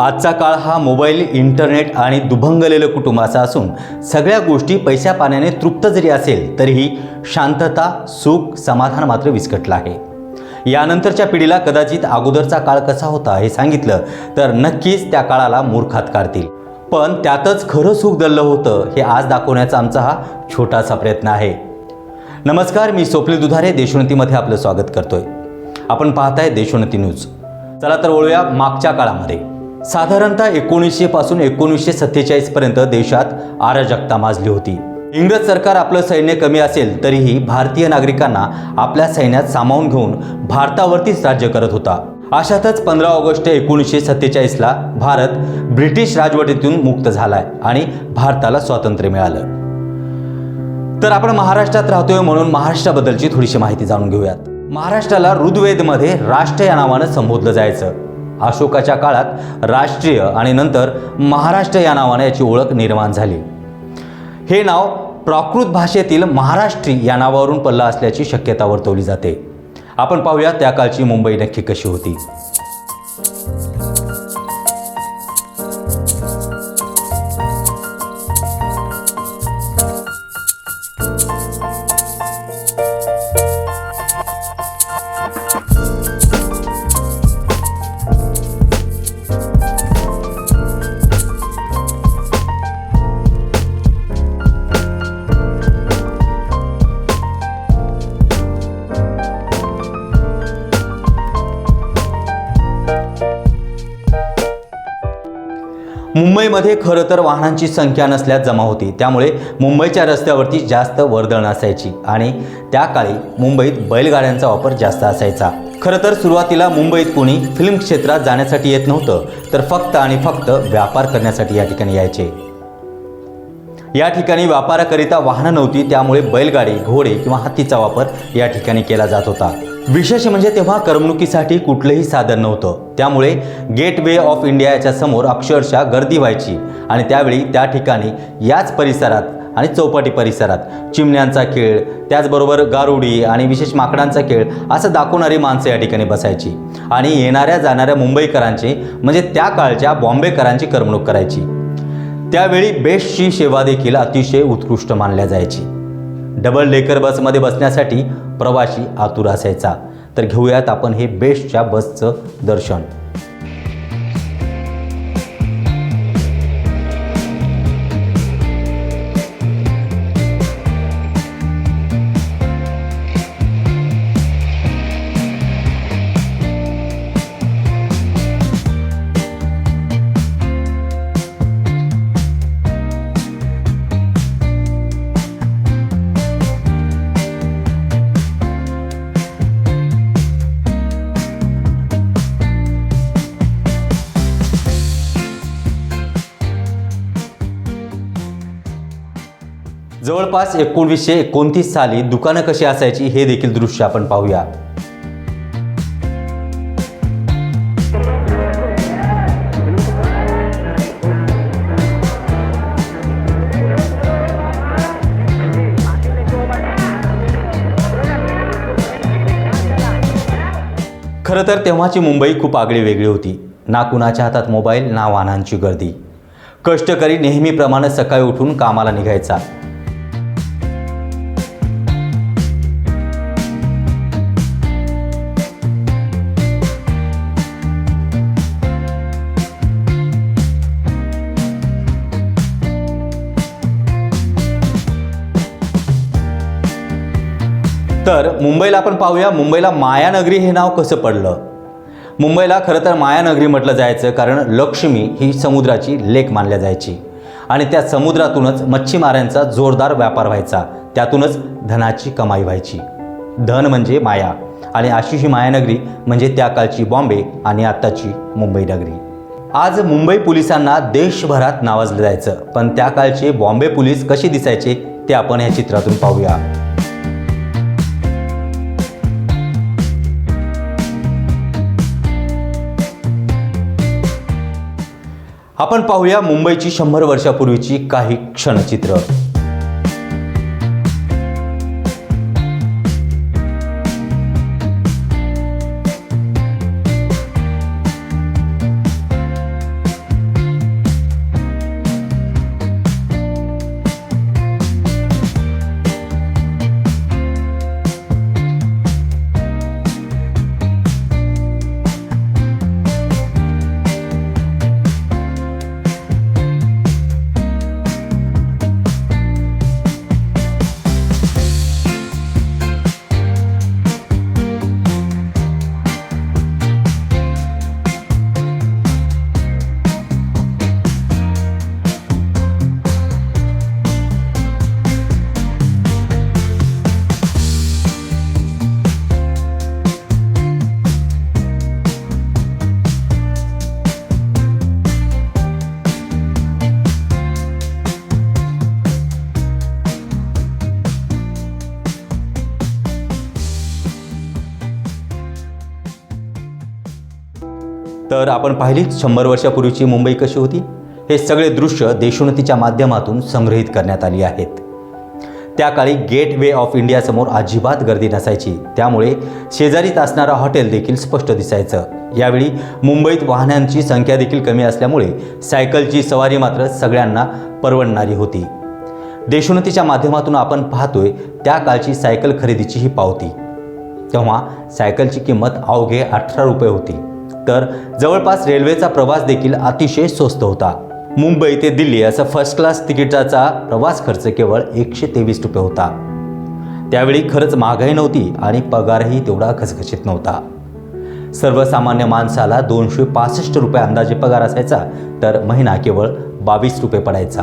आजचा काळ हा मोबाईल इंटरनेट आणि दुभंगलेलं कुटुंबाचा असून सगळ्या गोष्टी पैशा पाण्याने तृप्त जरी असेल तरीही शांतता सुख समाधान मात्र विस्कटलं आहे. यानंतरच्या पिढीला कदाचित अगोदरचा काळ कसा होता हे सांगितलं तर नक्कीच त्या काळाला मूर्खात काढतील. पण त्यातच खरं सुख दल्लं होतं हे आज दाखवण्याचा आमचा हा छोटासा प्रयत्न आहे. नमस्कार मी स्वप्नील दुधारे देशोन्नतीमध्ये आपलं स्वागत करतोय. आपण पाहताय देशोन्नती न्यूज. चला तर वळूया मागच्या काळामध्ये. साधारणतः एकोणीसशे पासून एकोणीसशे सत्तेचाळीसपर्यंत देशात अराजकता माजली होती. इंग्रज सरकार आपलं सैन्य कमी असेल तरीही भारतीय नागरिकांना आपल्या सैन्यात सामावून घेऊन भारतावरतीच राज्य करत होता. अशातच पंधरा ऑगस्ट एकोणीसशे सत्तेचाळीसला भारत ब्रिटिश राजवटीतून मुक्त झालाय आणि भारताला स्वातंत्र्य मिळालं. तर आपण महाराष्ट्रात राहतोय म्हणून महाराष्ट्राबद्दलची थोडीशी माहिती जाणून घेऊयात. महाराष्ट्राला ऋग्वेदमध्ये राष्ट्र या नावानं संबोधलं जायचं. अशोकाच्या काळात राष्ट्रीय आणि नंतर महाराष्ट्र या नावाने याची ओळख निर्माण झाली. हे नाव प्राकृत भाषेतील महाराष्ट्री या नावावरून पल्ला असल्याची शक्यता वर्तवली जाते. आपण पाहूया त्या काळची मुंबई नक्की कशी होती. मुंबईमध्ये खरं तर वाहनांची संख्या नसल्यास जमा होती. त्यामुळे मुंबईच्या रस्त्यावरती जास्त वर्दळ असायची आणि त्या काळी मुंबईत बैलगाड्यांचा वापर जास्त असायचा. खरं तर सुरुवातीला मुंबईत कोणी फिल्म क्षेत्रात जाण्यासाठी येत नव्हतं तर फक्त आणि फक्त व्यापार करण्यासाठी या ठिकाणी यायचे. या ठिकाणी व्यापाराकरिता वाहनं नव्हती त्यामुळे बैलगाडी घोडे किंवा हत्तीचा वापर या ठिकाणी केला जात होता. विशेष म्हणजे तेव्हा करमणुकीसाठी कुठलंही साधन नव्हतं. त्यामुळे गेटवे ऑफ इंडिया याच्या समोर अक्षरशः गर्दी व्हायची आणि त्यावेळी त्या ठिकाणी याच परिसरात आणि चौपाटी परिसरात चिमण्यांचा खेळ त्याचबरोबर गारुडी आणि विशेष माकडांचा खेळ असं दाखवणारी माणसं या ठिकाणी बसायची. आणि येणाऱ्या जाणाऱ्या मुंबईकरांची म्हणजे त्या काळच्या बॉम्बेकरांची करमणूक करायची. त्यावेळी बेस्टची सेवा देखील अतिशय उत्कृष्ट मानल्या जायची. डबल डेकर बसमध्ये बसण्यासाठी प्रवासी आतुर असायचा. तर घेऊयात आपण हे बेस्टच्या बसचं दर्शन. जवळपास एकोणवीसशे एकोणतीस साली दुकानं कशी असायची हे देखील दृश्य आपण पाहूया. खरं तर तेव्हाची मुंबई खूप आगळी वेगळी होती. ना कुणाच्या हातात मोबाईल ना वाहनांची गर्दी. कष्टकरी नेहमीप्रमाणे सकाळी उठून कामाला निघायचा. तर मुंबईला आपण पाहूया मुंबईला मायानगरी हे नाव कसं पडलं? मुंबईला खरं तर मायानगरी म्हटलं जायचं कारण लक्ष्मी ही समुद्राची लेख मानल्या जायची. आणि त्या समुद्रातूनच मच्छीमारांचा जोरदार व्यापार व्हायचा. त्यातूनच धनाची कमाई व्हायची. धन म्हणजे माया. आणि अशी ही मायानगरी म्हणजे त्या काळची बॉम्बे आणि आत्ताची मुंबई नगरी. आज मुंबई पोलिसांना देशभरात नावाजलं जायचं. पण त्या काळचे बॉम्बे पोलीस कसे दिसायचे ते आपण या चित्रातून पाहूया. आपण पाहूया मुंबईची शंभर वर्षापूर्वीची काही क्षणचित्र. तर आपण पाहिलीच शंभर वर्षापूर्वीची मुंबई कशी होती? हे सगळे दृश्य देशोन्नतीच्या माध्यमातून संग्रहित करण्यात आली आहेत. त्या काळी गेट वे ऑफ इंडियासमोर अजिबात गर्दी नसायची. त्यामुळे शेजारीत असणारं हॉटेल देखील स्पष्ट दिसायचं. यावेळी मुंबईत वाहनांची संख्या देखील कमी असल्यामुळे सायकलची सवारी मात्र सगळ्यांना परवडणारी होती. देशोन्नतीच्या माध्यमातून आपण पाहतोय त्या काळची सायकल खरेदीची ही पावती. तेव्हा सायकलची किंमत अवघे अठरा रुपये होती. तर जवळपास रेल्वेचा प्रवास देखील अतिशय स्वस्त होता. मुंबई ते दिल्ली असा फर्स्ट क्लास तिकिटाचा प्रवास खर्च केवळ एकशे तेवीस रुपये होता. त्यावेळी खरंच महागाई नव्हती आणि पगारही तेवढा खसखशीत नव्हता. सर्वसामान्य माणसाला दोनशे पासष्ट रुपये अंदाजे पगार असायचा तर महिना केवळ बावीस रुपये पडायचा.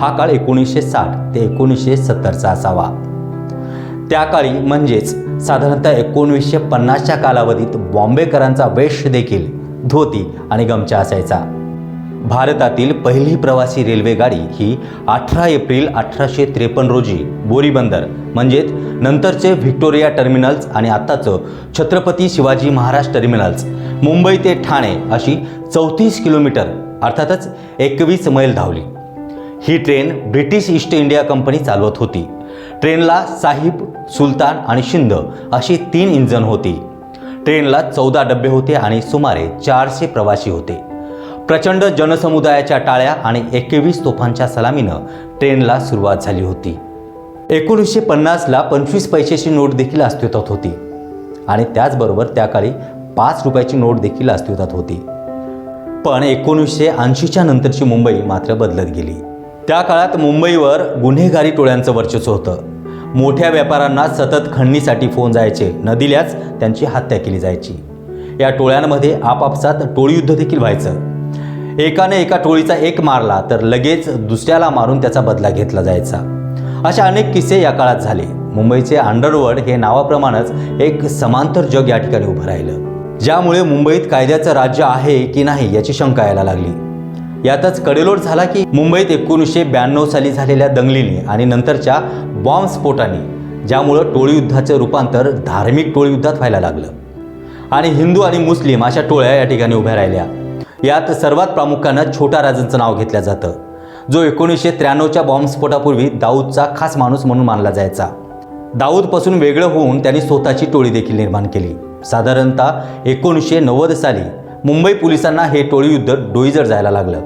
हा काळ एकोणीसशे साठ ते एकोणीसशे सत्तरचा असावा. त्या काळी म्हणजेच साधारणतः एकोणीसशे पन्नासच्या कालावधीत बॉम्बेकरांचा वेश देखील धोती आणि गमछा असायचा. भारतातील पहिली प्रवासी रेल्वेगाडी ही अठरा एप्रिल अठराशे त्रेपन्न रोजी बोरीबंदर म्हणजेच नंतरचे व्हिक्टोरिया टर्मिनल्स आणि आत्ताचं छत्रपती शिवाजी महाराज टर्मिनल्स मुंबई ते ठाणे अशी चौतीस किलोमीटर अर्थातच एकवीस मैल धावली. ही train British East India Company चालवत होती. ट्रेनला साहिब सुलतान आणि शिंद अशी तीन इंजन होती. ट्रेनला चौदा डबे होते आणि सुमारे चारशे प्रवासी होते. प्रचंड जनसमुदायाच्या टाळ्या आणि एकवीस तोफांच्या सलामीनं ट्रेनला सुरुवात झाली होती. एकोणीसशे पन्नासला पंचवीस पैशाची नोट देखील अस्तित्वात होती आणि त्याचबरोबर त्या काळी पाच रुपयाची नोट देखील अस्तित्वात होती. पण एकोणीसशे ऐंशीच्या नंतरची मुंबई मात्र बदलत गेली. त्या काळात मुंबईवर गुन्हेगारी टोळ्यांचं वर्चस्व होतं. मोठ्या व्यापाऱ्यांना सतत खंडणीसाठी फोन जायचे. न दिल्यास त्यांची हत्या केली जायची. या टोळ्यांमध्ये आपापसात टोळीयुद्ध देखील व्हायचं. एकाने एका टोळीचा एक मारला तर लगेच दुसऱ्याला मारून त्याचा बदला घेतला जायचा. अशा अनेक किस्से या काळात झाले. मुंबईचे अंडरवर्ल्ड हे नावाप्रमाणेच एक समांतर जग या ठिकाणी उभं राहिलं. ज्यामुळे मुंबईत कायद्याचं राज्य आहे की नाही याची शंका यायला लागली. यातच कडेलोट झाला की मुंबईत एकोणीसशे ब्याण्णव साली झालेल्या दंगलीने आणि नंतरच्या बॉम्बस्फोटाने ज्यामुळं टोळीयुद्धाचं रूपांतर धार्मिक टोळीयुद्धात व्हायला लागलं. आणि हिंदू आणि मुस्लिम अशा टोळ्या या ठिकाणी उभ्या राहिल्या. यात सर्वात प्रामुख्यानं छोटा राजांचं नाव घेतलं जातं जो एकोणीसशे त्र्याण्णवच्या बॉम्बस्फोटापूर्वी दाऊदचा खास माणूस म्हणून मानला जायचा. दाऊदपासून वेगळं होऊन त्यांनी स्वतःची टोळी देखील निर्माण केली. साधारणतः एकोणीसशे नव्वद साली मुंबई पोलिसांना हे टोळीयुद्ध डोईजड जायला लागलं.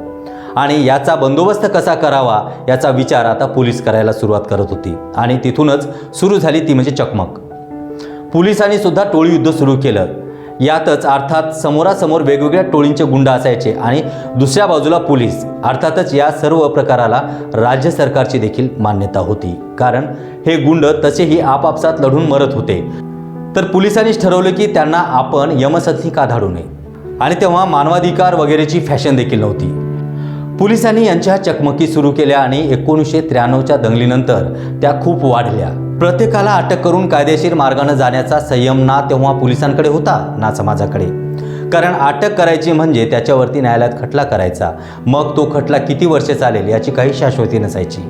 आणि याचा बंदोबस्त कसा करावा याचा विचार आता पोलीस करायला सुरुवात करत होती. आणि तिथूनच सुरू झाली ती म्हणजे चकमक. पोलिसांनी सुद्धा टोळीयुद्ध सुरू केलं. यातच अर्थात समोरासमोर वेगवेगळ्या टोळींचे गुंड असायचे आणि दुसऱ्या बाजूला पोलीस. अर्थातच या सर्व प्रकाराला राज्य सरकारची देखील मान्यता होती. कारण हे गुंड तसेही आपापसात लढून मरत होते. तर पोलिसांनीच ठरवलं की त्यांना आपण यमसथी का धाडू नये. आणि तेव्हा मानवाधिकार वगैरेची फॅशन देखील नव्हती. पोलिसांनी यांच्या चकमकी सुरू केल्या आणि एकोणीसशे त्र्याण्णवच्या दंगलीनंतर त्या खूप वाढल्या. प्रत्येकाला अटक करून कायदेशीर मार्गाने जाण्याचा संयम ना तेव्हा पोलिसांकडे होता ना समाजाकडे. कारण अटक करायची म्हणजे त्याच्यावरती न्यायालयात खटला करायचा. मग तो खटला किती वर्षे चालेल याची काही शाश्वती नसायची.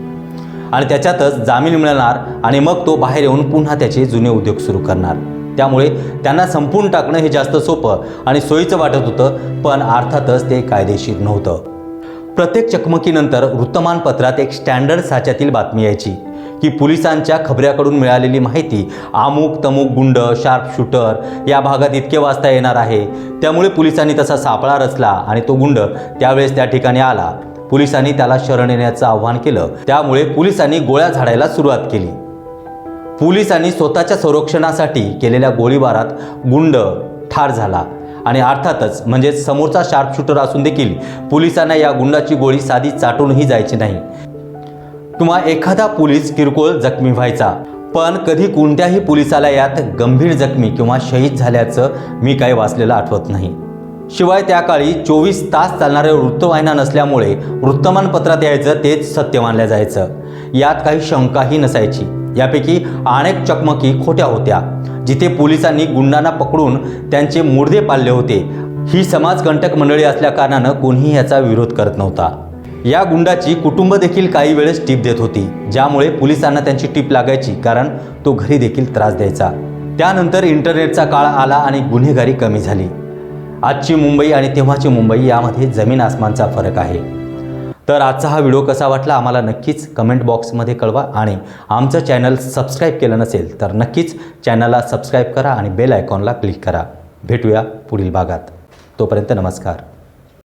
आणि त्याच्यातच जामीन मिळणार आणि मग तो बाहेर येऊन पुन्हा त्याचे जुने उद्योग सुरू करणार. त्यामुळे त्यांना संपून टाकणं हे जास्त सोपं आणि सोयीचं वाटत होतं पण अर्थातच ते कायदेशीर नव्हतं. प्रत्येक चकमकीनंतर वृत्तमानपत्रात एक स्टँडर्ड साच्यातील बातमी यायची की पोलिसांच्या खबऱ्याकडून मिळालेली माहिती अमुक तमुक गुंड शार्प शूटर या भागात इतके वाजता येणार आहे. त्यामुळे पोलिसांनी तसा सापळा रचला आणि तो गुंड त्यावेळेस त्या ठिकाणी आला. पोलिसांनी त्याला शरण येण्याचं आव्हान केलं. त्यामुळे पोलिसांनी गोळ्या झाडायला सुरुवात केली. पोलिसांनी स्वतःच्या संरक्षणासाठी केलेल्या गोळीबारात गुंड ठार झाला. आणि अर्थातच म्हणजे समोरचा शार्प शूटर असून देखील पोलिसांना या गुंडाची गोळी साधी चाटूनही जायची नाही. किंवा एखादा पोलीस किरकोळ जखमी व्हायचा. पण कधी कोणत्याही पोलिसाला यात गंभीर जखमी किंवा शहीद झाल्याचं मी काही वाचलेलं आठवत नाही. शिवाय त्या काळी चोवीस तास चालणाऱ्या वृत्तवाहिन्या नसल्यामुळे वृत्तमानपत्रात यायचं तेच सत्य मानलं जायचं. यात काही शंकाही नसायची. यापैकी अनेक चकमकी खोट्या होत्या. जिथे पोलिसांनी गुंडांना पकडून त्यांचे मुर्दे पाळले होते. ही समाजकंटक मंडळी असल्याकारणानं कोणीही याचा विरोध करत नव्हता. या गुंडाची कुटुंब देखील काही वेळेस टीप देत होती ज्यामुळे पोलिसांना त्यांची टीप लागायची कारण तो घरी देखील त्रास द्यायचा. त्यानंतर इंटरनेटचा काळ आला आणि गुन्हेगारी कमी झाली. आजची मुंबई आणि तेव्हाची मुंबई यामध्ये जमीन आसमानचा फरक आहे. तर आजचा हा व्हिडिओ कसा वाटला आम्हाला नक्कीच कमेंट बॉक्समध्ये कळवा आणि आमचं चॅनल सबस्क्राईब केलं नसेल तर नक्कीच चॅनलला सबस्क्राईब करा आणि बेल आयकॉनला क्लिक करा. भेटूया पुढील भागात. तोपर्यंत नमस्कार.